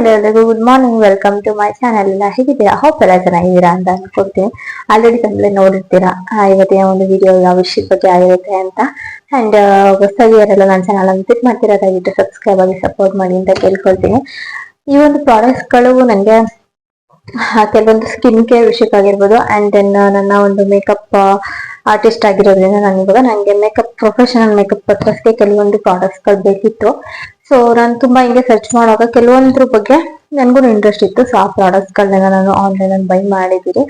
ಎಲ್ಲರಿಗೂ good morning welcome to my channel ಎಲ್ಲ ಹೇಗಿದ್ದೀರಾ? ಹೋಪ್ ಎಲ್ಲ ಚೆನ್ನಾಗಿದ್ದೀರಾ ಅಂತ ಅನ್ಕೊಡ್ತೀನಿ ಆಲ್ರೆಡಿ ತಂದ್ರೆ ನೋಡಿರ್ತೀರಾ. ಇವತ್ತಿನ ಒಂದು ವಿಡಿಯೋ ಯಾವ ವಿಷಯದ ಬಗ್ಗೆ ಆಗಿರುತ್ತೆ ಅಂತ. ಅಂಡ್ ಹೊಸದಾಗಿ ಯಾರೆಲ್ಲ ನನ್ನ ಚಾನಲ್ ವಿಸಿಟ್ ಮಾಡ್ತೀರಾ ದಯವಿಟ್ಟು ಸಬ್ಸ್ಕ್ರೈಬ್ ಆಗಿ ಸಪೋರ್ಟ್ ಮಾಡಿ ಅಂತ ಕೇಳ್ಕೊಳ್ತೀನಿ. ಈ ಒಂದು ಪ್ರಾಡಕ್ಟ್ಸ್ಗಳು ನನಗೆ ಕೆಲವೊಂದು ಸ್ಕಿನ್ ಕೇರ್ ವಿಷಯಕ್ಕಾಗಿರ್ಬೋದು ಅಂಡ್ ದೆನ್ ನನ್ನ ಒಂದು ಮೇಕಪ್ ಆರ್ಟಿಸ್ಟ್ ಆಗಿರೋದ್ರಿಂದ ನಾನು ಇವಾಗ ನನಗೆ ಮೇಕಪ್ ಪ್ರೊಫೆಷನಲ್ ಮೇಕಪ್ ಪರ್ಪಸ್ಗೆ ಕೆಲವೊಂದು ಪ್ರಾಡಕ್ಟ್ಸ್ಗಳು ಬೇಕಿತ್ತು. ಸೊ ನಾನು ತುಂಬಾ ಹಿಂಗೆ ಸರ್ಚ್ ಮಾಡುವಾಗ ಕೆಲವೊಂದ್ರ ಬಗ್ಗೆ ನನಗೂ ಇಂಟ್ರೆಸ್ಟ್ ಇತ್ತು. ಸೊ ಆ ಪ್ರಾಡಕ್ಟ್ಸ್ ಗಳನ್ನ ನಾನು ಆನ್ಲೈನ್ ಅಲ್ಲಿ ಬೈ ಮಾಡಿದ್ದೀನಿ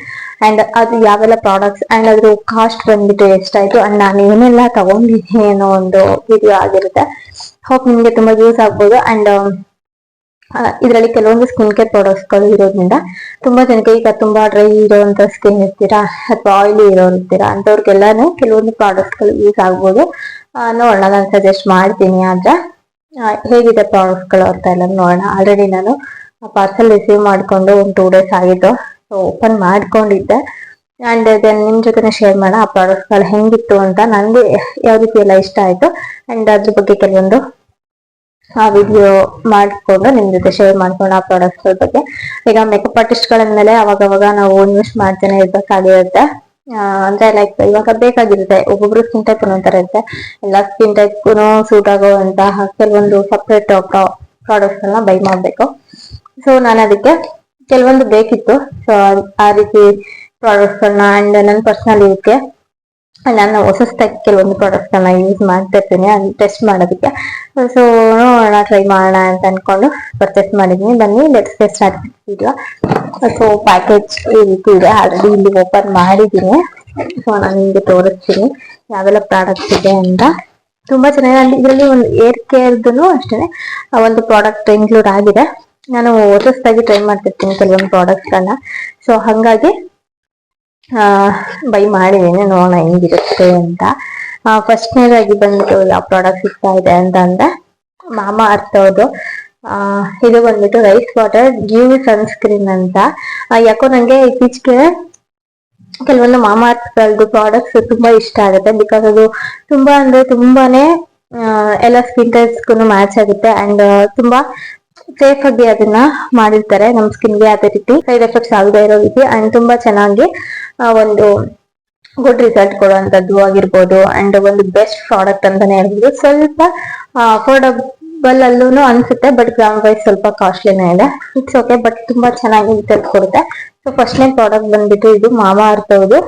ಅಂಡ್ ಅದು ಯಾವೆಲ್ಲ ಪ್ರಾಡಕ್ಟ್ಸ್ ಅಂಡ್ ಅದ್ರ ಕಾಸ್ಟ್ ಬಂದ್ಬಿಟ್ಟು ಎಷ್ಟಾಯ್ತು ಅಂಡ್ ನಾನು ಏನೆಲ್ಲ ತಗೊಂಡಿದ್ದೀನಿ ಅನ್ನೋ ಒಂದು ವಿಡಿಯೋ ಆಗಿರುತ್ತೆ. ಹೋಪ್ ನಿಮ್ಗೆ ತುಂಬಾ ಯೂಸ್ ಆಗ್ಬೋದು. ಅಂಡ್ ಇದರಲ್ಲಿ ಕೆಲವೊಂದು ಸ್ಕಿನ್ ಕೇರ್ ಪ್ರಾಡಕ್ಟ್ಸ್ಗಳು ಇರೋದ್ರಿಂದ ತುಂಬಾ ಜನಕ್ಕೆ ಈಗ ತುಂಬಾ ಡ್ರೈ ಇರುವಂತ ಸ್ಕಿನ್ ಇರ್ತೀರಾ ಅಥವಾ ಆಯಿಲಿ ಇರೋರು ಇರ್ತೀರಾ ಅಂತವ್ರಿಗೆಲ್ಲಾನು ಕೆಲವೊಂದು ಪ್ರಾಡಕ್ಟ್ಸ್ಗಳು ಯೂಸ್ ಆಗ್ಬೋದು. ನೋಡೋಣ, ನಾನು ಸಜೆಸ್ಟ್ ಮಾಡ್ತೀನಿ ಆದ್ರೆ. ಹೇಗಿದೆ ಪ್ರಾಡಕ್ಟ್ಗಳು ಅಂತ ಎಲ್ಲ ನೋಡೋಣ. ಆಲ್ರೆಡಿ ನಾನು ಪಾರ್ಸೆಲ್ ರಿಸೀವ್ ಮಾಡಿಕೊಂಡು ಒಂದು ಟೂ ಡೇಸ್ ಆಗಿತ್ತು ಸೊ ಓಪನ್ ಮಾಡ್ಕೊಂಡಿದ್ದೆ. ಅಂಡ್ ದೆನ್ ನಿಮ್ ಜೊತೆ ಶೇರ್ ಮಾಡೋಣ ಆ ಪ್ರಾಡಕ್ಟ್ಗಳು ಹೆಂಗಿತ್ತು ಅಂತ ನನಗೆ ಯಾವ ರೀತಿ ಎಲ್ಲ ಇಷ್ಟ ಆಯ್ತು. ಅಂಡ್ ಅದ್ರ ಬಗ್ಗೆ ಕೆಲವೊಂದು ಆ ವಿಡಿಯೋ ಮಾಡ್ಕೊಂಡು ನಿಮ್ ಜೊತೆ ಶೇರ್ ಮಾಡ್ಕೊಂಡು ಆ ಪ್ರಾಡಕ್ಟ್ಸ್ ಬಗ್ಗೆ. ಈಗ ಮೇಕಪ್ ಆರ್ಟಿಸ್ಟ್ ಗಳಂದ್ಮೇಲೆ ಅವಾಗವಾಗ ಅವಾಗ ನಾವು ಇನ್ವೆಸ್ಟ್ ಮಾಡ್ತಾನೆ ಇರ್ಬೇಕಾಗಿರುತ್ತೆ. ಅಂದ್ರೆ ಲೈಕ್ ಇವಾಗ ಬೇಕಾಗಿರುತ್ತೆ. ಒಬ್ಬೊಬ್ರು ಸ್ಕಿನ್ ಟೈಪ್ ಒಂದೊಂಥರ ಇರುತ್ತೆ. ಎಲ್ಲ ಸ್ಕಿನ್ ಟೈಪ್ ಸೂಟ್ ಆಗುವಂತಹ ಕೆಲವೊಂದು ಸಪ್ರೇಟ್ ಪ್ರಾಡಕ್ಟ್ಸ್ ಗಳನ್ನ ಬೈ ಮಾಡ್ಬೇಕು. ಸೊ ನಾನು ಅದಕ್ಕೆ ಕೆಲವೊಂದು ಬೇಕಿತ್ತು. ಸೊ ಆ ರೀತಿ ಪ್ರಾಡಕ್ಟ್ಸ್ ಗಳನ್ನ ಅಂಡ್ ನನ್ನ ಪರ್ಸನಲ್ ಇದಕ್ಕೆ ನಾನು ಹೊಸದಾಗಿ ಕೆಲವೊಂದು ಪ್ರಾಡಕ್ಟ್ಸ್ ಗಳನ್ನ ಯೂಸ್ ಮಾಡ್ತಾ ಇರ್ತೀನಿ. ಟೆಸ್ಟ್ ಮಾಡೋದಕ್ಕೆ. ಸೊ ನೋಡೋಣ ಟ್ರೈ ಮಾಡೋಣ ಅಂತ ಅನ್ಕೊಂಡು ಪರ್ಚೇಸ್ ಮಾಡಿದೀನಿ. ಬನ್ನಿ let's test video so package ಇದೆ ಆಲ್ರೆಡಿ ಇಲ್ಲಿ ಓಪನ್ ಮಾಡಿದ್ದೀನಿ. ಸೊ ನಾನು ನಿಮಗೆ ತೋರಿಸ್ತೀನಿ. ಯಾವೆಲ್ಲ ಪ್ರಾಡಕ್ಟ್ಸ್ ಇದೆ ಅಂತ. ತುಂಬಾ ಚೆನ್ನಾಗಿದೆ. ಇದರಲ್ಲಿ ಒಂದು ಏರ್ ಕೇರ್ದು ಅಷ್ಟೇ ಒಂದು ಪ್ರಾಡಕ್ಟ್ ಇನ್ಕ್ಲೂಡ್ ಆಗಿದೆ. ನಾನು ಹೊಸದಾಗಿ ಟ್ರೈ ಮಾಡ್ತಿರ್ತೀನಿ ಕೆಲವೊಂದು ಪ್ರಾಡಕ್ಟ್ಸ್ ಗಳನ್ನ. ಸೊ ಹಾಗಾಗಿ ಬೈ ಮಾಡಿದ್ದೀನಿ. ನೋಡೋಣ ಹೆಂಗಿರುತ್ತೆ ಅಂತ. ಫಸ್ಟ್ನೇದಾಗಿ ಬಂದ್ಬಿಟ್ಟು ಯಾವ ಪ್ರಾಡಕ್ಟ್ ಸಿಗ್ತಾ ಇದೆ ಅಂತ ಅಂದ್ರೆ ಮಾಮಾ ಆ, ಇದು ಬಂದ್ಬಿಟ್ಟು ರೈಸ್ ವಾಟರ್ ಯು ಸನ್ಸ್ಕ್ರೀನ್ ಅಂತ. ಯಾಕೋ ನಂಗೆ ಇತ್ತೀಚೆಗೆ ಕೆಲವೊಂದು ಮಾಮಾರ್ಥಗಳದ್ದು ಪ್ರಾಡಕ್ಟ್ಸ್ ತುಂಬಾ ಇಷ್ಟ ಆಗುತ್ತೆ. ಬಿಕಾಸ್ ಅದು ತುಂಬಾ ಅಂದ್ರೆ ತುಂಬಾನೇ ಎಲ್ಲ ಸ್ಕಿನ್ ಟೈಪ್ಸ್ಗೂ ಮ್ಯಾಚ್ ಆಗುತ್ತೆ ಅಂಡ್ ತುಂಬಾ ಸೇಫ್ ಆಗಿ ಅದನ್ನ ಮಾಡಿರ್ತಾರೆ ನಮ್ ಸ್ಕಿನ್ಗೆ ಅದೇ ರೀತಿ. ಸೈಡ್ ಎಫೆಕ್ಟ್ಸ್ ಆಗದೆ ಇರೋ ರೀತಿ ಅಂಡ್ ತುಂಬಾ ಚೆನ್ನಾಗಿ ಒಂದು ಗುಡ್ ರಿಸಲ್ಟ್ ಕೊಡುವಂತದ್ದು ಆಗಿರ್ಬೋದು ಅಂಡ್ ಒಂದು ಬೆಸ್ಟ್ ಪ್ರಾಡಕ್ಟ್ ಅಂತಾನೆ ಹೇಳ್ಬೋದು. ಸ್ವಲ್ಪ ಅಫೋರ್ಡಬಲ್ ಅಲ್ಲೂ ಅನ್ಸುತ್ತೆ ಬಟ್ ಗ್ರಾಮ್ ವೈಸ್ ಸ್ವಲ್ಪ ಕಾಸ್ಟ್ಲಿನೇ ಇದೆ. ಇಟ್ಸ್ ಓಕೆ ಬಟ್ ತುಂಬಾ ಚೆನ್ನಾಗಿ ಕೊಡುತ್ತೆ. ಸೊ ಫಸ್ಟ್ನೇ ಪ್ರಾಡಕ್ಟ್ ಬಂದ್ಬಿಟ್ಟು ಇದು ಮಾಮಾ ಅರ್ಥವ್ದು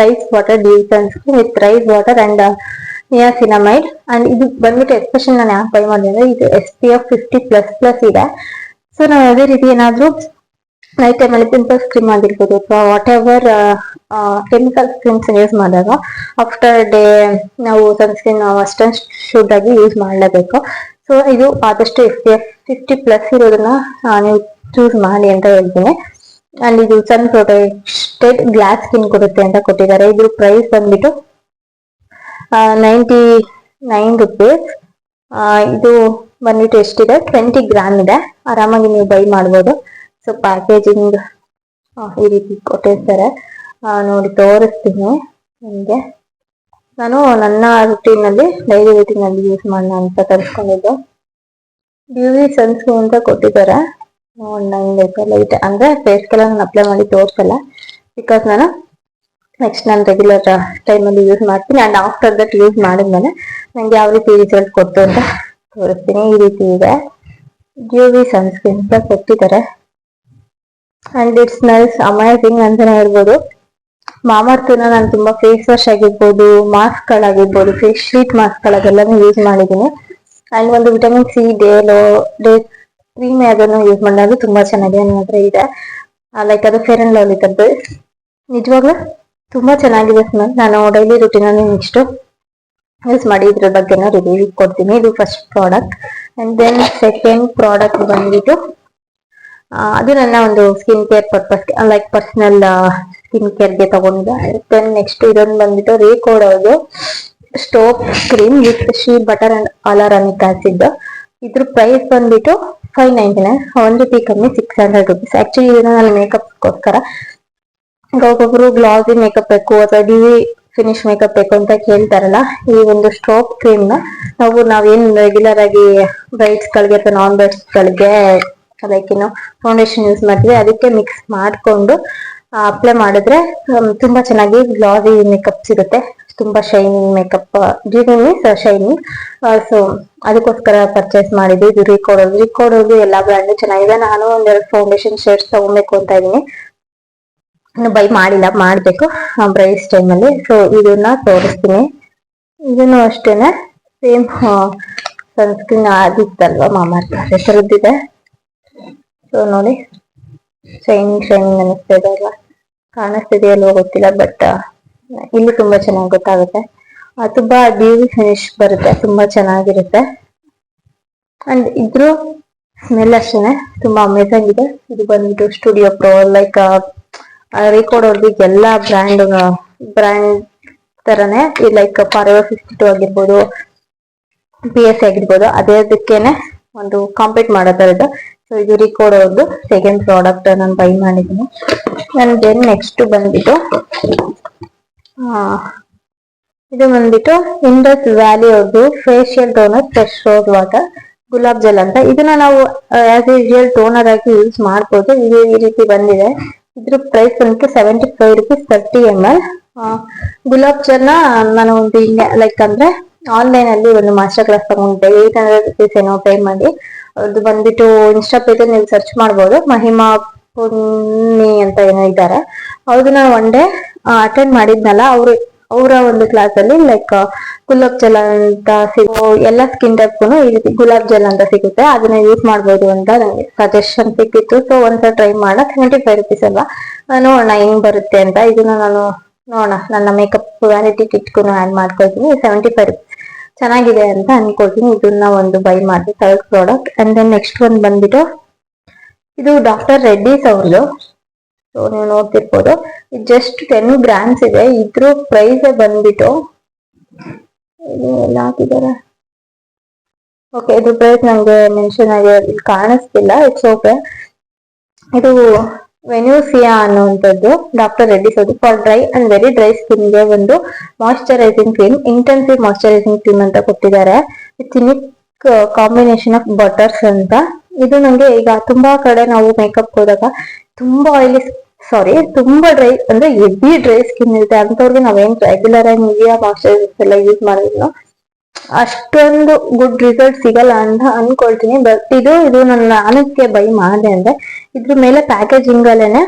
rice water this with rice water and niacinamide and ಇದು ಬಂದ್ಬಿಟ್ಟು ಎಸ್ಪೆಷಲ್ ನಾನು ಯಾಕೆ ಬೈ ಮಾಡಿದೆ ಅಂದ್ರೆ ಇದು S P F fifty plus plus ಇದೆ. ಸೊ ನಾವು ಅದೇ ರೀತಿ ಏನಾದ್ರೂ ನೈಟ್ ಟೈಮಲ್ಲಿ ಪಿಂಪಲ್ಸ್ ಕ್ರೀಮ್ ಆಗಿರ್ಬೋದು ಅಥವಾ whatever chemical creams use ಮಾಡಿದಾಗ ಆಫ್ಟರ್ ಡೇ ನಾವು ಸನ್ಸ್ಕ್ರೀನ್ ಅಷ್ಟೊಂದು ಶುಡ್ ಆಗಿ ಯೂಸ್ ಮಾಡಲೇಬೇಕು. ಸೊ ಇದು ಆದಷ್ಟು ಎಫ್ ಫಿಫ್ಟಿ ಪ್ಲಸ್ ಇರೋದನ್ನ ನೀವು ಚೂಸ್ ಮಾಡಿ ಅಂತ ಹೇಳ್ತೀನಿ. ಅಂಡ್ ಇದು ಸನ್ ಪ್ರೊಟೆಕ್ಟೆಡ್ ಗ್ಲಾಸ್ ಸ್ಕಿನ್ ಕೊಡುತ್ತೆ ಅಂತ ಕೊಟ್ಟಿದ್ದಾರೆ. ಇದ್ರ ಪ್ರೈಸ್ ಬಂದ್ಬಿಟ್ಟು ನೈಂಟಿ ನೈನ್ ರುಪೀಸ್ ಇದು ಬಂದ್ಬಿಟ್ಟು ಎಷ್ಟಿದೆ? ಟ್ವೆಂಟಿ ಗ್ರಾಮ್ ಇದೆ. ಆರಾಮಾಗಿ ನೀವು ಬೈ ಮಾಡ್ಬೋದು. ಸೊ ಪ್ಯಾಕೇಜಿಂಗ್ ಈ ರೀತಿ ಕೊಟ್ಟಿರ್ತಾರೆ. ನೋಡಿ ತೋರಿಸ್ತೀನಿ ನಿಮಗೆ. ನಾನು ನನ್ನ ಅಲ್ಲಿ ಡೈಲಿ ಅಲ್ಲಿ ಯೂಸ್ ಮಾಡೋಣ ಅಂತ ತರಿಸ್ಕೊಂಡಿದ್ದೆ. ಬ್ಯೂಟಿ ಸನ್ಸ್ಕ್ರೀನ್ ಅಂತ ಕೊಟ್ಟಿದ್ದಾರೆ. ನಂಗೆ ಲೈಟ್ ಅಂದ್ರೆ ಫೇಸ್ಗೆಲ್ಲ ನಾನು ಅಪ್ಲೈ ಮಾಡಿ ತೋರಿಸಲ್ಲ. ಬಿಕಾಸ್ ನಾನು ನೆಕ್ಸ್ಟ್ ನಾನು ರೆಗ್ಯುಲರ್ ಟೈಮಲ್ಲಿ ಯೂಸ್ ಮಾಡ್ತೀನಿ ಅಂಡ್ ಆಫ್ಟರ್ ದಟ್ ಯೂಸ್ ಮಾಡಿದ್ಮೇಲೆ ನಂಗೆ ಯಾವ ರೀತಿ ರಿಸಲ್ಟ್ ಕೊಟ್ಟು ಅಂತ ತೋರಿಸ್ತೀನಿ. ಈ ರೀತಿ ಇದೆ. ವಿ ಸನ್ಸ್ಕ್ರೀನ್ ಅಂತ ಕೊಟ್ಟಿದ್ದಾರೆ. ಅಂಡ್ ಇಟ್ಸ್ ನೈಸ್ ಅಮೇಝಿಂಗ್ ಅಂತಾನೆ ಹೇಳ್ಬೋದು. ಮಾಮರ್ಥನ ನಾನು ತುಂಬಾ ಫೇಸ್ ವಾಶ್ ಆಗಿರ್ಬೋದು ಮಾಸ್ಕ್ ಗಳಾಗಿರ್ಬೋದು ಫೇಸ್ ಶೀಟ್ ಮಾಸ್ಕ್ ಗಳಾಗೆಲ್ಲಾನು ಯೂಸ್ ಮಾಡಿದೀನಿ ಅಂಡ್ ಒಂದು vitamin C day low day cream ಅದನ್ನು ಯೂಸ್ ಮಾಡಿದ್ರೆ ತುಂಬಾ ಚೆನ್ನಾಗಿದೆ ನನ್ನ ಹತ್ರ ಇದೆ. ಲೈಕ್ ಅದು ಫೇರ್ ಅಂಡ್ ಲವ್ಲಿ ತದ್ದು ನಿಜವಾಗ್ಲೂ ತುಂಬಾ ಚೆನ್ನಾಗಿದೆ ಸ್ಮೆಲ್ ನಾನು ಡೈಲಿ ರುಟೀನ್ ಅಲ್ಲಿ ನೆಕ್ಸ್ಟ್ ಯೂಸ್ ಮಾಡಿ ಇದ್ರ ಬಗ್ಗೆ ರಿವ್ಯೂ ಕೊಡ್ತೀನಿ. ಇದು first product and then second product ಬಂದ್ಬಿಟ್ಟು ಅದು ನನ್ನ ಒಂದು skin care purpose like personal skin ಕೇರ್ಗೆ ತಗೊಂಡಿದ್ದೆ ದೆನ್ ನೆಕ್ಸ್ಟ್ ಇದೊಂದು ಬಂದ್ಬಿಟ್ಟು ರೇಕೋಡ್ ಅವ್ರದ್ದು strobe cream with shea butter and hyaluronic acid ಇದ್ರ ಪ್ರೈಸ್ ಬಂದ್ಬಿಟ್ಟು ಫೈವ್ ನೈಂಟಿ ನೈನ್ ಒಂದು ಟೀ ಕಮ್ಮಿ ಸಿಕ್ಸ್ ಹಂಡ್ರೆಡ್ ರುಪೀಸ್ ಆಕ್ಚುಲಿ ಇದನ್ನ ನಾನು ಮೇಕಪ್ಗೋಸ್ಕರ ಒಬ್ಬೊಬ್ರು ಗ್ಲಾಸಿ ಮೇಕಪ್ ಬೇಕು ಅಥವಾ ಡಿ ಫಿನಿಶ್ ಮೇಕಪ್ ಬೇಕು ಅಂತ ಕೇಳ್ತಾರಲ್ಲ, ಈ ಒಂದು ಸ್ಟ್ರೋಪ್ ಕ್ರೀಮ್ನ, ನಾವು ನಾವೇನ್ ರೆಗ್ಯುಲರ್ ಆಗಿ ಬ್ರೈಟ್ಸ್ ಗಳಿಗೆ ಅಥವಾ ನಾನ್ ಬ್ರೈಟ್ಸ್ ಗಳಿಗೆ ಲೈಕ್ ಫೌಂಡೇಶನ್ ಯೂಸ್ ಮಾಡ್ತೀವಿ, ಅದಕ್ಕೆ ಮಿಕ್ಸ್ ಮಾಡಿಕೊಂಡು ಅಪ್ಲೈ ಮಾಡಿದ್ರೆ ತುಂಬಾ ಚೆನ್ನಾಗಿ ಗ್ಲಾಸಿ ಮೇಕಪ್ ಸಿಗುತ್ತೆ. ತುಂಬಾ shining makeup gleaming means shining so ಅದಕ್ಕೋಸ್ಕರ ಪರ್ಚೇಸ್ ಮಾಡಿದ್ವಿ ಇದು ರೀಕೋಡ್ ರೀಕೋಡ್ ಎಲ್ಲ ಬ್ರ್ಯಾಂಡ್ ಚೆನ್ನಾಗಿದೆ. ನಾನು ಒಂದೆರಡು ಫೌಂಡೇಶನ್ ಶೇಡ್ಸ್ ತಗೊಬೇಕು ಅಂತ ಇದೀನಿ ಇನ್ನು ಬೈ ಮಾಡಿಲ್ಲ, ಮಾಡ್ಬೇಕು ಬ್ರೈಸ್ ಟೈಮಲ್ಲಿ ಸೊ ಇದನ್ನ ತೋರಿಸ್ತೀನಿ. ಇದನ್ನು ಅಷ್ಟೇನೆ ಸೇಮ್ ಸನ್ಸ್ಕ್ರೀನ್ ಆಗಿತ್ತಲ್ವಾ ಮಾಮಾರ್ಥ ಹೆಸರದ್ದಿದೆ ಸೊ ನೋಡಿ. ಶೈನಿಂಗ್ ಶೈನಿಂಗ್ ಅನಿಸ್ತಾ ಇದೆ ಅಲ್ವಾ? ಕಾಣಿಸ್ತಿದೆ ಅಲ್ವಾ ಗೊತ್ತಿಲ್ಲ ಬಟ್ ಇಲ್ಲಿ ತುಂಬಾ ಚೆನ್ನಾಗಿ ಗೊತ್ತಾಗುತ್ತೆ. ತುಂಬಾ ಡ್ಯೂವಿ ಫಿನಿಶ್ ಬರುತ್ತೆ, ತುಂಬಾ ಚೆನ್ನಾಗಿರುತ್ತೆ. ಅಂಡ್ ಇದ್ರು ಸ್ಮೆಲ್ ಅಷ್ಟೇನೆ, ತುಂಬಾ ಅಮೇಝಿಂಗ್ ಇದೆ. ಇದು ಬಂದ್ಬಿಟ್ಟು ಸ್ಟುಡಿಯೋ ಪ್ರೋ ಲೈಕ್ ರೀಕೋಡ್ ಅವ್ರದ್ದು ಎಲ್ಲಾ ಬ್ರ್ಯಾಂಡ್ ಬ್ರ್ಯಾಂಡ್ ತರನೇ ಲೈಕ್ ಫಾರ್ ಫಿಫ್ಟಿ ಟು ಆಗಿರ್ಬೋದು ಪಿ ಎಸ್ ಆಗಿರ್ಬೋದು ಅದೇದಕ್ಕೇನೆ ಒಂದು ಕಾಂಪೀಟ್ ಮಾಡೋ ಥರದ್ದು. ಸೊ ಇದು ರಿಕೋಡ್ ಅವ್ರದ್ದು ಸೆಕೆಂಡ್ ಪ್ರಾಡಕ್ಟ್ ನಾನು ಬೈ ಮಾಡಿದ್ದೀನಿ. ನಾನು ದೆನ್ ನೆಕ್ಸ್ಟ್ ಬಂದ್ಬಿಟ್ಟು ಇದು ಬಂದ್ಬಿಟ್ಟು ಇಂಡಸ್ ವ್ಯಾಲಿ ಅವ್ರದ್ದು facial toner fresh rose water ಗುಲಾಬ್ ಜಲ್ ಅಂತ. ಇದನ್ನ ನಾವು ಆಸ್ ಯೂಶುವಲ್ ಟೋನರ್ ಆಗಿ ಯೂಸ್ ಮಾಡ್ಬೋದು. ಇದು ಈ ರೀತಿ ಬಂದಿದೆ. ಇದ್ರ ಪ್ರೈಸ್ ಬಂದ್ಬಿಟ್ಟು seventy five rupees thirty M L ಗುಲಾಬ್ ಜಲ್ನ ನಾನು ಒಂದು ಲೈಕ್ ಅಂದ್ರೆ ಆನ್ಲೈನ್ ಅಲ್ಲಿ ಒಂದು ಮಾಸ್ಟರ್ ಕ್ಲಾಸ್ ತಗೊಂಡೆ ಏಟ್ ಹಂಡ್ರೆಡ್ ರುಪೀಸ್ ಏನೋ ಪೇ ಮಾಡಿ. ಅದು ಬಂದ್ಬಿಟ್ಟು ಇನ್ಸ್ಟಾ ಪೇಜ್ ನೀವು ಸರ್ಚ್ ಮಾಡ್ಬೋದು. ಮಹಿಮಾ ಪುಣ್ಣಿ ಅಂತ ಏನೋ ಇದ್ದಾರೆ ಅವ್ರನ್ನ ಒನ್ ಡೇ ಅಟೆಂಡ್ ಮಾಡಿದ್ನಲ್ಲ, ಅವ್ರು, ಅವರ ಒಂದು ಕ್ಲಾಸ್ ಅಲ್ಲಿ ಲೈಕ್ ಗುಲಾಬ್ ಜಲ ಅಂತ ಸಿಗೋ ಎಲ್ಲ ಸ್ಕಿನ್ ಟೈಪ್ಗೂ ಗುಲಾಬ್ ಜಲ್ ಅಂತ ಸಿಗುತ್ತೆ. ಅದನ್ನ ಯೂಸ್ ಮಾಡ್ಬೋದು ಅಂತ ನನಗೆ ಸಜೆಷನ್ ಸಿಕ್ಕಿತ್ತು. ಸೊ ಒಂದ್ಸಲ ಟ್ರೈ ಮಾಡ ಸೆವೆಂಟಿ ಫೈವ್ ರುಪೀಸ್ ಅಲ್ವಾ? ನೋಡೋಣ ಹೆಂಗ್ ಬರುತ್ತೆ ಅಂತ. ಇದನ್ನ ನಾನು ನೋಡೋಣ. ನನ್ನ ಮೇಕಪ್ ವ್ಯಾನಿಟಿ ಕಿಟ್ಗೂ ಆಡ್ ಮಾಡ್ಕೊಳ್ತೀನಿ. ಸೆವೆಂಟಿ ಫೈವ್ ಚೆನ್ನಾಗಿದೆ ಅಂತ ಅನ್ಕೊಳ್ತೀನಿ. ಇದನ್ನ ಒಂದು ಬೈ ಮಾಡಿ third product and then next ಒಂದು ಬಂದ್ಬಿಟ್ಟು, ಇದು ಡಾಕ್ಟರ್ ರೆಡ್ಡಿಸ್ ಅವ್ರದ್ದು. ಸೊ ನೀವು ನೋಡ್ತಿರ್ಬೋದು. ಇದು ಜಸ್ಟ್ ಟೆನ್ ಗ್ರಾಮ್ಸ್ ಇದೆ. ಇದ್ರ ಪ್ರೈಸ್ ಬಂದ್ಬಿಟ್ಟು, ಇದು ಎಲ್ಲ ಹಾಕಿದ್ದಾರೆ? ಓಕೆ ಇದ್ರ ಪ್ರೈಸ್ ನಂಗೆ ಮೆನ್ಷನ್ ಆಗಿ ಕಾಣಿಸ್ತಿಲ್ಲ. ಇಟ್ಸ್ ಓಕೆ ಇದು ವೆನ್ಯೂಸಿಯಾ ಅನ್ನುವಂಥದ್ದು doctor Reddy ಸೌದು for dry and very dry ಸ್ಕಿನ್ಗೆ ಒಂದು moisturising cream intensive moisturising cream ಅಂತ ಕೊಟ್ಟಿದ್ದಾರೆ. ಚಿನಿಕ್ ಕಾಂಬಿನೇಷನ್ ಆಫ್ ಬಟರ್ಸ್ ಅಂತ. ಇದು ನಂಗೆ ಈಗ ತುಂಬಾ ಕಡೆ ನಾವು ಮೇಕಪ್ ಹೋದಾಗ ತುಂಬಾ ಆಯಿಲಿ ಸಾರಿ ತುಂಬಾ ಡ್ರೈ ಅಂದ್ರೆ ಎಬ್ಬಿ ಡ್ರೈ ಸ್ಕಿನ್ ಇರುತ್ತೆ. ಅಂತವ್ರಿಗೆ ನಾವೇನ್ ರೆಗ್ಯುಲರ್ ಆಗಿ ನಿವಿಯಾ ಮಾಯಶ್ಚರೈಸರ್ಸ್ ಎಲ್ಲ ಯೂಸ್ ಮಾಡೋದಿಲ್ಲ ಅಷ್ಟೊಂದು ಗುಡ್ ರಿಸಲ್ಟ್ ಸಿಗಲ್ಲ ಅಂತ ಅನ್ಕೊಳ್ತೀನಿ. ಬಟ್ ಇದು ಇದು ನನ್ನ ನಾನಕ್ಕೆ ಬೈ ಮಾಡಿದೆ ಅಂದ್ರೆ, ಇದ್ರ ಮೇಲೆ ಪ್ಯಾಕೇಜಿಂಗ್ ಅಲ್ಲೇನೆ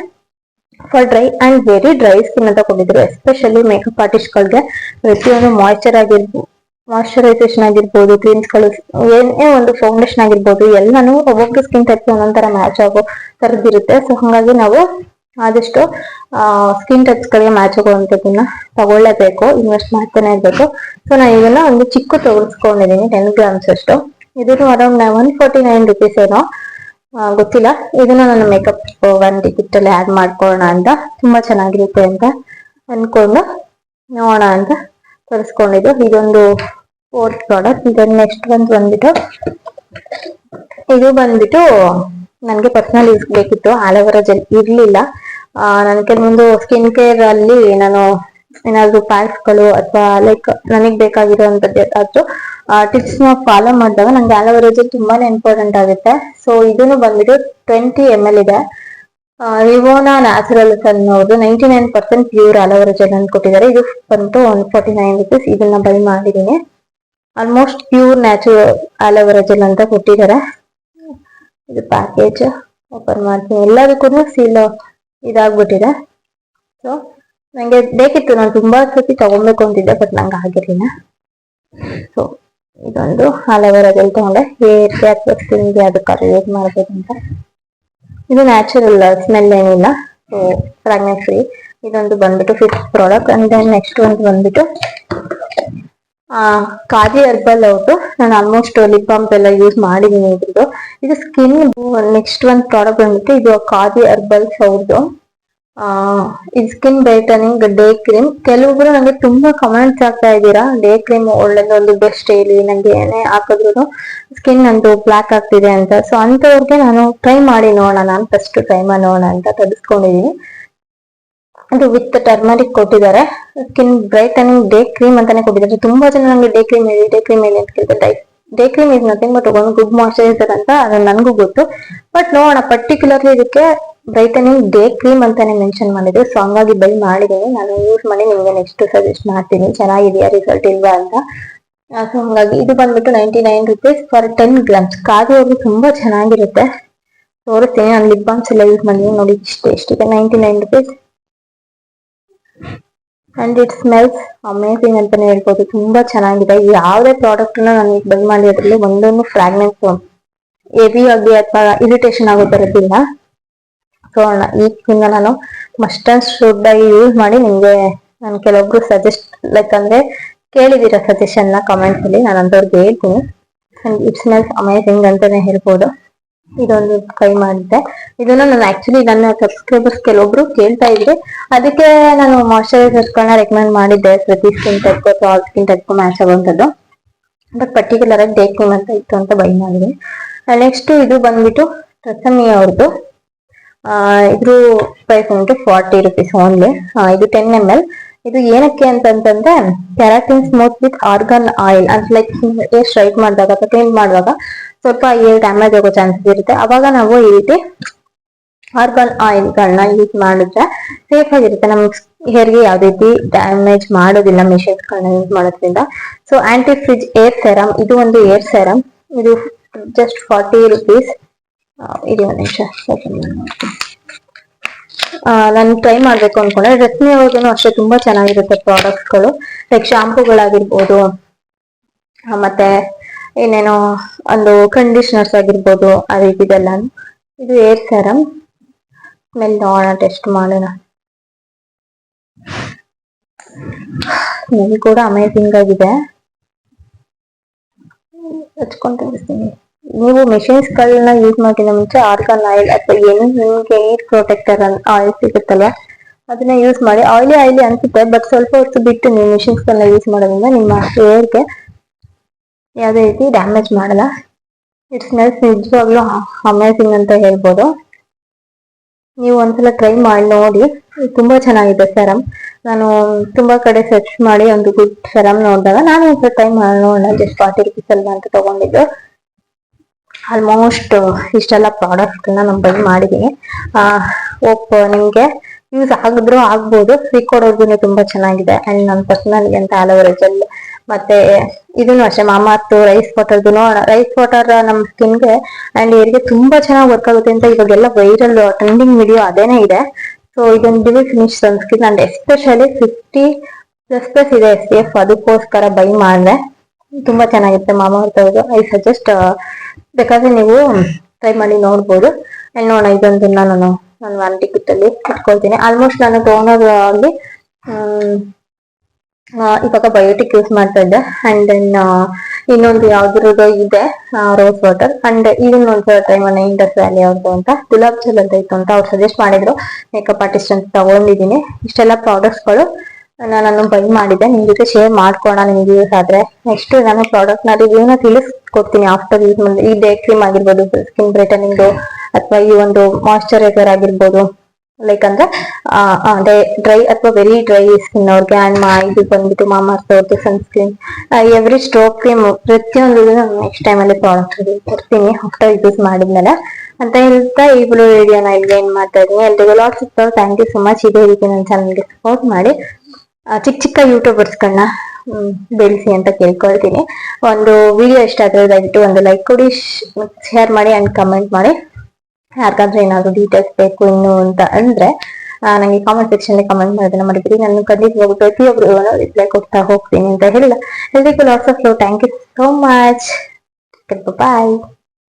for dry and very dry skin ಅಂತ ಕೊಟ್ಟಿದ್ರು. ಎಸ್ಪೆಷಲಿ ಮೇಕಪ್ ಆರ್ಟಿಸ್ಟ್ಗಳಿಗೆ ಪ್ರತಿಯೊಂದು ಮಾಯ್ಚರ್ ಆಗಿರ್ಬೋದು ಮಾಯಶ್ಚರೈಸೇಷನ್ ಆಗಿರ್ಬೋದು ಕ್ರೀಮ್ಸ್ಗಳು ಏನೇ ಒಂದು ಫೌಂಡೇಶನ್ ಆಗಿರ್ಬೋದು, ಎಲ್ಲಾನು ಒಬ್ಬೊಬ್ರು ಸ್ಕಿನ್ ಟೈಪ್ ಒಂದೊಂದರ ಮ್ಯಾಚ್ ಆಗೋ ತರದಿರುತ್ತೆ ಸೊ ಹಾಗಾಗಿ ನಾವು ಆದಷ್ಟು ಸ್ಕಿನ್ ಟಚ್ ಗಳಿಗೆ ಮ್ಯಾಚ್ ಆಗುವಂಥದ್ದನ್ನ ತಗೊಳ್ಳೇಬೇಕು ಇನ್ವೆಸ್ಟ್ ಮಾಡ್ತಾನೆ ಇರಬೇಕು. ಸೊ ನಾನು ಇದನ್ನ ಒಂದು ಚಿಕ್ಕ ತಗೊಳ್ಸ್ಕೊಂಡಿದ್ದೀನಿ ಟೆನ್ ಗ್ರಾಮ್ಸ್ ಅಷ್ಟು. ಇದನ್ನು around one forty nine rupees ಏನೋ ಗೊತ್ತಿಲ್ಲ. ಇದನ್ನ ನಾನು ಮೇಕಪ್ ಒನ್ ಟಿಕೆಟ್ ಅಲ್ಲಿ ಆಡ್ ಮಾಡ್ಕೊಳ್ಳೋಣ ಅಂತ. ತುಂಬಾ ಚೆನ್ನಾಗಿರುತ್ತೆ ಅಂತ ಅನ್ಕೊಂಡು ನೋಡೋಣ ಅಂತ ತರಿಸ್ಕೊಂಡಿದ್ದು. ಇದೊಂದು ಫೋರ್ತ್ ಪ್ರಾಡಕ್ಟ್ ಇದನ್ನ ನೆಕ್ಸ್ಟ್ ಬಂದು ಬಂದ್ಬಿಟ್ಟು, ಇದು ಬಂದ್ಬಿಟ್ಟು, ನನಗೆ ಪರ್ಸನಲ್ ಯೂಸ್ ಬೇಕಿತ್ತು. ಆಲೋವೆರಾ ಜೆಲ್ ಇರ್ಲಿಲ್ಲ. ನನ್ನ ಕೆಲವೊಂದು ಸ್ಕಿನ್ ಕೇರ್ ಅಲ್ಲಿ ನಾನು ಏನಾದ್ರು ಪ್ಯಾಕ್ಸ್ಗಳು ಅಥವಾ ಲೈಕ್ ನನಗೆ ಯಾವ್ದಾದ್ರು ಟಿಪ್ಸ್ನ ಫಾಲೋ ಮಾಡಿದಾಗ ನಂಗೆ ಆಲೋವೆರಾ ಜೆಲ್ ತುಂಬಾನೇ ಇಂಪಾರ್ಟೆಂಟ್ ಆಗುತ್ತೆ. ಸೊ ಇದನ್ನು ಬಂದ್ಬಿಟ್ಟು ಟ್ವೆಂಟಿ ಎಂ ಎಲ್ ಇದೆ. ರಿವೋನಾ ನ್ಯಾಚುರಲ್ಸ್ ಅನ್ನೋದು ninety nine percent pure aloe vera gel ಅಂತ ಕೊಟ್ಟಿದ್ದಾರೆ. ಇದು ಬಂತು ಒನ್ ಫಾರ್ಟಿ ನೈನ್ ರುಪೀಸ್ ಇದನ್ನ ಬೈ ಮಾಡಿದ್ದೀನಿ. Almost pure natural aloe vera gel ಅಂತ ಕೊಟ್ಟಿದ್ದಾರೆ. ಇದು ಪ್ಯಾಕೇಜ್ ಓಪನ್ ಮಾಡ್ತೀನಿ. ಎಲ್ಲದಕ್ಕೂ ಸೀಲ್ ಇದಾಗ್ಬಿಟ್ಟಿದೆ. ಸೊ ನಂಗೆ ಬೇಕಿತ್ತು, ನಾನು ತುಂಬಾ ಸತಿ ತಗೊಬೇಕು ಅಂತಿದ್ದೆ ಬಟ್ ನಂಗೆ ಆಗಿರಲಿಲ್ಲ. ಸೊ ಇದೊಂದು ಅಲೋವೆರಾ ಜೆಲ್ ತಗೊಂಡೆ. ಹೇರ್ಗೆ ಅಥವಾ ಸ್ಕಿನ್ಗೆ ಅದಕ್ಕೆ ಯೂಸ್ ಮಾಡ್ಬೇಕು ಅಂತ ಇದು ನ್ಯಾಚುರಲ್ ಸ್ಮೆಲ್ ಏನಿಲ್ಲ. ಸೊ ಫ್ರಾಗ್ನೆನ್ಸ್ ಫ್ರೀ ಇದೊಂದು ಬಂದ್ಬಿಟ್ಟು fifth product and then next ಒಂದು ಬಂದ್ಬಿಟ್ಟು ಕಾಜಿ ಹರ್ಬಲ್ ಅವ್ರದ್ದು ನಾನು ಆಲ್ಮೋಸ್ಟ್ ಲಿಪ್ ಬಾಂಪ್ ಎಲ್ಲ ಯೂಸ್ ಮಾಡಿದ್ದೀನಿ ಇದ್ರದ್ದು. ಇದು ಸ್ಕಿನ್ ನೆಕ್ಸ್ಟ್ ಒಂದು ಪ್ರಾಡಕ್ಟ್ ಬಂದ್ಬಿಟ್ಟು ಇದು ಖಾದಿ ಹರ್ಬಲ್ಸ್ ಅವ್ರದ್ದು ಇದು ಸ್ಕಿನ್ ಬ್ರೈಟನಿಂಗ್ ಡೇ ಕ್ರೀಮ್ ಕೆಲವೊಬ್ರು ನಂಗೆ ತುಂಬಾ ಕಮೆಂಟ್ಸ್ ಆಗ್ತಾ ಇದ್ದೀರಾ? ಡೇ ಕ್ರೀಮ್ ಒಳ್ಳೇದು ಒಂದು ಬೆಸ್ಟ್ ಹೇಳಿ. ನಂಗೆ ಏನೇ ಹಾಕಿದ್ರು ಸ್ಕಿನ್ ನಂದು ಬ್ಲಾಕ್ ಆಗ್ತಿದೆ ಅಂತ. ಸೊ ಅಂತವ್ರಿಗೆ ನಾನು ಟ್ರೈ ಮಾಡಿ ನೋಡೋಣ. ನಾನು ಫಸ್ಟ್ ಟ್ರೈ ಮಾಡಿ ನೋಡೋಣ ಅಂತ ತೆಗೆಸ್ಕೊಂಡಿದೀನಿ ಅದು ವಿತ್ ಟರ್ಮರಿಕ್ ಕೊಟ್ಟಿದ್ದಾರೆ. ಸ್ಕಿನ್ ಬ್ರೈಟನಿಂಗ್ ಡೇ ಕ್ರೀಮ್ ಅಂತಾನೆ ಕೊಟ್ಟಿದ್ದಾರೆ. ತುಂಬಾ ಜನ ನಂಗೆ ಡೇ ಕ್ರೀಮ್ ಹೇಳಿ ಡೇ ಕ್ರೀಮ್ ಹೇಳಿ ಅಂತ ಕೇಳ್ತಾರೆ day cream is nothing but ಒಂದು ಗುಡ್ ಮಾಯಶ್ಚರೈಸರ್ ಅಂತ ಅದು ನನಗೂ ಗೊತ್ತು. ಬಟ್ ನೋಡೋಣ ಪರ್ಟಿಕ್ಯುಲರ್ಲಿ ಇದಕ್ಕೆ ಬ್ರೈಟನಿಂಗ್ ಡೇ ಕ್ರೀಮ್ ಅಂತಾನೆ ಮೆನ್ಷನ್ ಮಾಡಿದೆ ಸೊ ಹಂಗಾಗಿ ಬೈ ಮಾಡಿದ್ದೀನಿ. ನಾನು ಯೂಸ್ ಮಾಡಿ ನಿಮಗೆ ನೆಕ್ಸ್ಟ್ ಸಜೆಸ್ಟ್ ಮಾಡ್ತೀನಿ ಚೆನ್ನಾಗಿದೆಯಾ ರಿಸಲ್ಟ್ ಇಲ್ವಾ ಅಂತ. ಸೊ ಹಂಗಾಗಿ ಇದು ಬಂದ್ಬಿಟ್ಟು ninety nine rupees for ten grams ಕಾದಿರೋದು ತುಂಬಾ ಚೆನ್ನಾಗಿರುತ್ತೆ. ತೋರಿಸ್ತೀನಿ. ನಾನು ಲಿಪ್ ಬಾಮ್ಸ್ ಎಲ್ಲ ಯೂಸ್ ನೋಡಿ. ಇಷ್ಟು ಎಷ್ಟಿದೆ ninety nine rupees and it smells amazing ಅಂತಾನೆ ಹೇಳ್ಬೋದು. ತುಂಬಾ ಚೆನ್ನಾಗಿದೆ. ಯಾವುದೇ ಪ್ರಾಡಕ್ಟ್ ನಾನು ಈಗ ಬೈ ಮಾಡಿದ್ರಲ್ಲಿ ಒಂದೊಂದು ಫ್ರಾಗ್ನೆನ್ಸ್ ಹೆವಿ ಆಗಿ ಅಥವಾ ಇರಿಟೇಷನ್ ಆಗೋ ಬರೋದಿಲ್ಲ ಸೊ ಈಗಿಂದ ನಾನು ಮಸ್ಟ್ ಅಂಡ್ ಶುಡ್ ಆಗಿ ಯೂಸ್ ಮಾಡಿ ನಿಮ್ಗೆ ನಾನು ಕೆಲವೊಬ್ರು ಸಜೆಸ್ಟ್ ಲೈಕ್ ಅಂದ್ರೆ ಕೇಳಿದಿರ ಸಜೆಷನ್ನ ಕಮೆಂಟ್ಸ್ ಅಲ್ಲಿ. ನಾನು ಅಂತವ್ರಿಗೆ ಹೇಳ್ತೀನಿ. ಇಟ್ ಸ್ಮೆಲ್ಸ್ ಅಮೇಸಿಂಗ್ ಅಂತಾನೆ ಹೇಳ್ಬೋದು. ಇದೊಂದು ಟ್ರೈ ಮಾಡಿದ್ದೆ. ಇದನ್ನ ನಾನು ಆಕ್ಚುಲಿ ನನ್ನ ಸಬ್ಸ್ಕ್ರೈಬರ್ಸ್ ಕೆಲವೊಬ್ರು ಕೇಳ್ತಾ ಇದ್ರು. ಅದಕ್ಕೆ ನಾನು ಮಾಯಶ್ಚರೈಸರ್ಸ್ಗಳನ್ನ ರೆಕಮೆಂಡ್ ಮಾಡಿದ್ದೆ. ಪ್ರತಿ ಸ್ಕಿನ್ ಟೈಪ್ ಅಥವಾ ಆಲ್ ಸ್ಕಿನ್ ಟೈಪ್ ಮ್ಯಾಚ್ ಆಗುವಂಥದ್ದು. ಬಟ್ ಪರ್ಟಿಕ್ಯುಲರ್ ಆಗಿ ಡೇ ಕ್ರೀಮ್ ಅಂತ ಇತ್ತು ಅಂತ ಬೈ ಮಾಡಿದೆ. ನೆಕ್ಸ್ಟ್ ಇದು ಬಂದ್ಬಿಟ್ಟು ಟ್ರಸಮಿ ಅವ್ರದ್ದು ಇದ್ರ ಪ್ರೈಸ್ ಬಂದ್ಬಿಟ್ಟು ಫಾರ್ಟಿ ರುಪೀಸ್ ಓನ್ಲಿ ಇದು ಟೆನ್ ಎಂ ಎಲ್ ಇದು ಏನಕ್ಕೆ ಅಂತಂತಂದ್ರೆ keratin smooth with argan oil ಅಂದ್ರೆ ಲೈಕ್ ಸ್ಟ್ರೈಟ್ ಮಾಡಿದಾಗ ಅಥವಾ ಕ್ಲೀನ್ ಮಾಡುವಾಗ ಸ್ವಲ್ಪ ಏರ್ ಡ್ಯಾಮೇಜ್ ಆಗೋ ಚಾನ್ಸಸ್ ಇರುತ್ತೆ. ಅವಾಗ ನಾವು ಈ ರೀತಿ ಆರ್ಗಾನ್ ಆಯಿಲ್ ಗಳನ್ನ ಯೂಸ್ ಮಾಡಿದ್ರೆ ಸೇಫ್ ಆಗಿರುತ್ತೆ. ನಮ್ ಹೇರ್ಗೆ ಯಾವ ರೀತಿ ಡ್ಯಾಮೇಜ್ ಮಾಡೋದಿಲ್ಲ ಮಿಷನ್ಸ್ ಗಳನ್ನ ಯೂಸ್ ಮಾಡೋದ್ರಿಂದ. So anti frizz hair serum ಇದು ಒಂದು ಏರ್ ಸೆರಮ್ ಇದು ಜಸ್ಟ್ ಫಾರ್ಟಿ ರುಪೀಸ್ ಇದು ಒಂದು ನಿಮಿಷ. ನಾನು ಟ್ರೈ ಮಾಡ್ಬೇಕು ಅನ್ಕೊಂಡೆ. ರತ್ನಿ ಅವ್ರಿಗೂ ಅಷ್ಟೇ ತುಂಬಾ ಚೆನ್ನಾಗಿರುತ್ತೆ ಪ್ರಾಡಕ್ಟ್ಸ್ಗಳು ಲೈಕ್ ಶಾಂಪೂಗಳಾಗಿರ್ಬೋದು ಮತ್ತೆ ಏನೇನೋ ಒಂದು ಕಂಡೀಷನರ್ಸ್ ಆಗಿರ್ಬೋದು ಆ ರೀತಿದೆಲ್ಲ ಇದು ಏರ್ ಸೆರಮ್ ಮೇಲೆ ನೋಡೋಣ ಟೆಸ್ಟ್ ಮಾಡೋಣ. ಸ್ಮೆಲ್ ಕೂಡ ಅಮೇಸಿಂಗ್ ಆಗಿದೆ. ಹಚ್ಕೊಂಡು ತೋರಿಸ್ತೀನಿ. ನೀವು ಮೆಷಿನ್ಸ್ಗಳನ್ನ ಯೂಸ್ ಮಾಡಿದ ಮುಂಚೆ ಆರ್ಗನ್ ಆಯಿಲ್ ಅಥವಾ ಏನು ನಿಮಗೆ ಏರ್ ಪ್ರೊಟೆಕ್ಟರ್ ಆಯಿಲ್ ಸಿಗುತ್ತಲ್ಲ ಅದನ್ನ ಯೂಸ್ ಮಾಡಿ. ಆಯಿಲಿ ಆಯಿಲಿ ಅನ್ಸುತ್ತೆ ಬಟ್ ಸ್ವಲ್ಪ ಹೊತ್ತು ಬಿಟ್ಟು ನೀವು ಮೆಷಿನ್ಸ್ಗಳನ್ನ ಯೂಸ್ ಮಾಡೋದ್ರಿಂದ ನಿಮ್ಮ ಹೇರ್ಗೆ ಯಾವುದೇ ರೀತಿ ಡ್ಯಾಮೇಜ್ ಮಾಡಲ್ಲ. ಇಟ್ ಸ್ಮೆಲ್ಸ್ ನಿಜವಾಗ್ಲೂ ಅಮೇಝಿಂಗ್ ಅಂತ ಹೇಳ್ಬೋದು. ನೀವು ಒಂದ್ಸಲ ಟ್ರೈ ಮಾಡಿ ನೋಡಿ. ತುಂಬಾ ಚೆನ್ನಾಗಿದೆ ಸೆರಮ್ ನಾನು ತುಂಬಾ ಕಡೆ ಸರ್ಚ್ ಮಾಡಿ ಒಂದು ಗುಡ್ ಸೆರಮ್ ನೋಡಿದಾಗ ನಾನು ಒಂದ್ಸಲ ಟ್ರೈ ಮಾಡಿ ನೋಡೋಣ ಜಸ್ಟ್ ಫಾರ್ಟಿ ರುಪೀಸ್ ಅಲ್ಲ ಅಂತ ತಗೊಂಡಿದ್ದು. ಆಲ್ಮೋಸ್ಟ್ ಇಷ್ಟೆಲ್ಲ ಪ್ರಾಡಕ್ಟ್ ನಾನು ಬೈ ಮಾಡಿದ್ದೀನಿ. ಓಪ್ ನಿಮಗೆ ಯೂಸ್ ಆಗಿದ್ರು ಆಗ್ಬೋದು. ಕೊಡೋದು ತುಂಬಾ ಚೆನ್ನಾಗಿದೆ. ಅಂಡ್ ನನ್ನ ಪರ್ಸನಲ್ ಅಂತ ಆಲೋವೆರಾ ಜೆಲ್ ಮತ್ತೆ ಇದನ್ನು ಅಷ್ಟೇ ಮಾಮಾರ್ತು ರೈಸ್ ವಾಟರ್ದು ರೈಸ್ ವಾಟರ್ ನಮ್ಮ ಸ್ಕಿನ್ಗೆ ಅಂಡ್ ಏರಿಗೆ ತುಂಬಾ ಚೆನ್ನಾಗಿ ವರ್ಕ್ ಆಗುತ್ತೆ ಅಂತ ಇವಾಗೆಲ್ಲ ವೈರಲ್ ಟ್ರೆಂಡಿಂಗ್ ವಿಡಿಯೋ ಅದೇನೇ ಇದೆ. ಸೊ ಇದೊಂದು dewy finish skin and especially fifty plus plus ಇದೆ ಎಸ್ ಎಫ್ ಅದಕ್ಕೋಸ್ಕರ ಬೈ ಮಾಡಿದೆ. ತುಂಬಾ ಚೆನ್ನಾಗಿರುತ್ತೆ ಮಾಮಾ ಐ ಸಜೆಸ್ಟ್ ಬೇಕಾದ್ರೆ ನೀವು ಟ್ರೈ ಮಾಡಿ ನೋಡ್ಬೋದು. ಅಂಡ್ ನೋಡೋಣ, ಇದೊಂದು ನಾನು ನಾನು ವಾರಂಟಿ ಕಿಟ್ ಅಲ್ಲಿ ಇಟ್ಕೊಳ್ತೀನಿ. ಆಲ್ಮೋಸ್ಟ್ ನಾನು ತಗೊಂಡೋದ್ರಲ್ಲಿ ಇವಾಗ ಬಯೋಟಿಕ್ ಯೂಸ್ ಮಾಡ್ತಾ ಇದ್ದೆ. ಅಂಡ್ ದೆನ್ ಇನ್ನೊಂದು ಯಾವ್ದ್ರದ್ದು ಇದೆ ರೋಸ್ ವಾಟರ್ ಅಂಡ್ ಇದನ್ನ ಒಂದ್ಸಲ ಟ್ರೈ ಮಾಡಿ ಇಂಡಸ್ ವ್ಯಾಲಿ ಅವ್ರದ್ದು ಅಂತ. ಗುಲಾಬ್ ಜಲ್ ಅಂತ ಇತ್ತು ಅಂತ ಅವ್ರು ಸಜೆಸ್ಟ್ ಮಾಡಿದ್ರು. ಮೇಕಪ್ ಆರ್ಟಿಸ್ಟ್ ಅಂತ ತಗೊಂಡಿದ್ದೀನಿ. ಇಷ್ಟೆಲ್ಲ ಪ್ರಾಡಕ್ಟ್ಸ್ಗಳು ನಾನು ಬೈ ಮಾಡಿದ್ದೆ. ನಿಮ್ ಜೊತೆ ಶೇರ್ ಮಾಡ್ಕೋಣ ನಿಮ್ಗೆ ಯೂಸ್ ಆದ್ರೆ. ನೆಕ್ಸ್ಟ್ ನಾನು ಪ್ರಾಡಕ್ಟ್ನ ರಿವ್ಯೂನ ತಿಳಿಸ್ಕೊಡ್ತೀನಿ ಆಫ್ಟರ್ ಯೂಸ್ ಮಾಡಿ ಈ ಡೇ ಕ್ರೀಮ್ ಆಗಿರ್ಬೋದು ಸ್ಕಿನ್ ಬ್ರೈಟನಿಂಗ್ ಅಥವಾ ಈ ಒಂದು ಮಾಯಶ್ಚರೈಸರ್ ಆಗಿರ್ಬೋದು. ಲೈಕ್ ಅಂದ್ರೆ ಡ್ರೈ ಅಥವಾ ವೆರಿ ಡ್ರೈ ಸ್ಕಿನ್ ಅವ್ರಿಗೆ ಆ್ಯಂಡ್ ಮಾ, ಇದು ಬಂದ್ಬಿಟ್ಟು ಮಾಮಾರ್ಸ್ ಅವ್ರದ್ದು ಸನ್ಸ್ಕ್ರೀನ್ ಎವ್ರಿ ಸ್ಟ್ರೋಕ್ ಕ್ರೀಮ್ ಪ್ರತಿಯೊಂದು ನೆಕ್ಸ್ಟ್ ಟೈಮಲ್ಲಿ ಪ್ರಾಡಕ್ಟ್ ಕೊಡ್ತೀನಿ ಹೋಗ್ತಾ ಯೂಸ್ ಮಾಡಿದ್ಮೇಲೆ. ಅಂತ ಹೇಳ್ತಾ ಈ ಬ್ಲೂ ನಾ ಇಲ್ಲಿ ಏನ್ ಮಾಡ್ತಾ ಇದ್ದೀನಿ. ಎಲ್ರಿಗೂ lots thank you so much ಇದೇ ರೀತಿ ನನ್ನ ಚಾನಲ್ಗೆ ಸಪೋರ್ಟ್ ಮಾಡಿ. ಚಿಕ್ಕ ಚಿಕ್ಕ ಯೂಟ್ಯೂಬರ್ಸ್ಗಳನ್ನ ಬೆಳೆಸಿ ಅಂತ ಕೇಳ್ಕೊಳ್ತೀನಿ. ಒಂದು ವಿಡಿಯೋ ಇಷ್ಟ ಆದ್ರೆ ದಯವಿಟ್ಟು ಒಂದು ಲೈಕ್ ಕೊಡಿ ಶೇರ್ ಮಾಡಿ ಅಂಡ್ ಕಮೆಂಟ್ ಮಾಡಿ. ಯಾಕಂದ್ರೆ ಏನಾದ್ರು ಡೀಟೇಲ್ಸ್ ಬೇಕು ಇನ್ನು ಅಂತ ಅಂದ್ರೆ ನನಗೆ ಕಾಮೆಂಟ್ ಸೆಕ್ಷನ್ ಕಮೆಂಟ್ ಮಾಡೋದನ್ನ ಮಾಡಿದ್ರಿ ನಾನು ಖಂಡಿತವಾಗೂ ಪ್ರತಿಯೊಬ್ರು ರಿಪ್ಲೈ ಕೊಡ್ತಾ ಹೋಗ್ತೀನಿ ಅಂತ ಹೇಳಿಲ್ಲ ಎಲ್ರಿಗೂ lots of love thank you so much bye